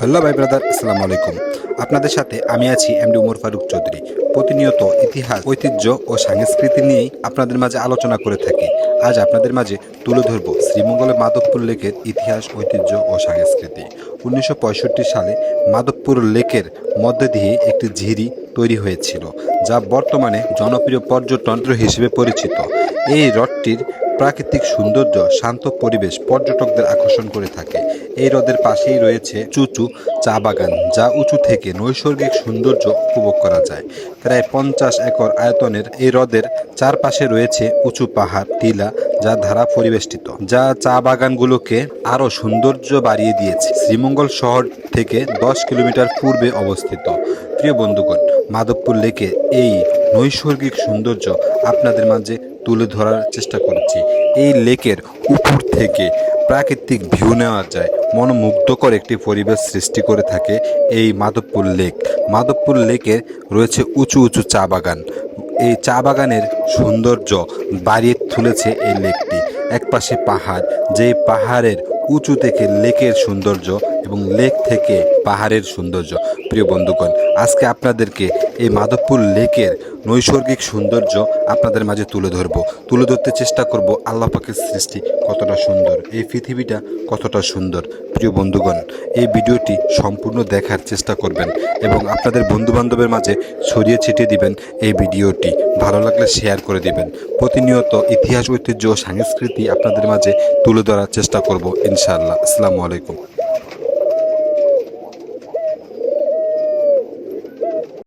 Hello ভাই brother. আসসালামু আলাইকুম। আপনাদের সাথে আমি আছি এমডি উমর ফারুক চৌধুরী। প্রতিনিয়ত ইতিহাস, ঐতিহ্য ও সংস্কৃতি নিয়েই আপনাদের মাঝে আলোচনা করে থাকি। আজ আপনাদের মাঝে তুলে ধরব শ্রীমঙ্গলের মাধবপুর লেকের ইতিহাস, ঐতিহ্য ও সংস্কৃতি। উনিশশো পঁয়ষট্টি সালে মাধবপুর লেকের মধ্যে দিয়ে একটি ঝিরি তৈরি হয়েছিল, যা বর্তমানে জনপ্রিয় পর্যটন হিসেবে পরিচিত। এই হ্রদটির প্রাকৃতিক সৌন্দর্য, শান্ত পরিবেশ পর্যটকদের আকর্ষণ করে থাকে। এই হ্রদের পাশেই রয়েছে চুচু চা বাগান, যা উঁচু থেকে নৈসর্গিক সৌন্দর্য উপভোগ করা যায়। প্রায় পঞ্চাশ একর আয়তনের এই হ্রদের চারপাশে রয়েছে উঁচু পাহাড়, টিলা, যা ধারা পরিবেষ্টিত, যা চা বাগানগুলোকে আরও সৌন্দর্য বাড়িয়ে দিয়েছে। শ্রীমঙ্গল শহর থেকে দশ কিলোমিটার পূর্বে অবস্থিত। প্রিয় বন্ধুগণ, মাধবপুর লেকে এই নৈসর্গিক সৌন্দর্য আপনাদের মাঝে তুলে ধরার চেষ্টা করেছি। এই লেকের উপর থেকে প্রাকৃতিক ভিউ নেওয়া যায়। মনোমুগ্ধকর একটি পরিবেশ সৃষ্টি করে থাকে এই মাধবপুর লেক। মাধবপুর লেকে রয়েছে উঁচু উঁচু চা বাগান। এই চা বাগানের সৌন্দর্য বাড়িয়ে তুলেছে এই লেকটি। একপাশে পাহাড়, যে পাহাড়ের উঁচু থেকে লেকের সৌন্দর্য এবং লেক থেকে পাহাড়ের সৌন্দর্য। প্রিয় বন্ধুগণ, আজকে আপনাদেরকে এই মাধবপুর লেকের নৈসর্গিক সৌন্দর্য আপনাদের মাঝে তুলে ধরব, তুলে ধরতে চেষ্টা করব আল্লাহ পাকের সৃষ্টি কতটা সুন্দর, এই পৃথিবীটা কতটা সুন্দর। প্রিয় বন্ধুগণ, এই ভিডিওটি সম্পূর্ণ দেখার চেষ্টা করবেন এবং আপনাদের বন্ধুবান্ধবের মাঝে ছড়িয়ে ছিটিয়ে দিবেন এই ভিডিওটি। ভালো লাগলে শেয়ার করে দিবেন। প্রতিনিয়ত ইতিহাস, ঐতিহ্য ও সংস্কৃতি আপনাদের মাঝে তুলে ধরার চেষ্টা করব ইনশাআল্লাহ। আসসালামু আলাইকুম।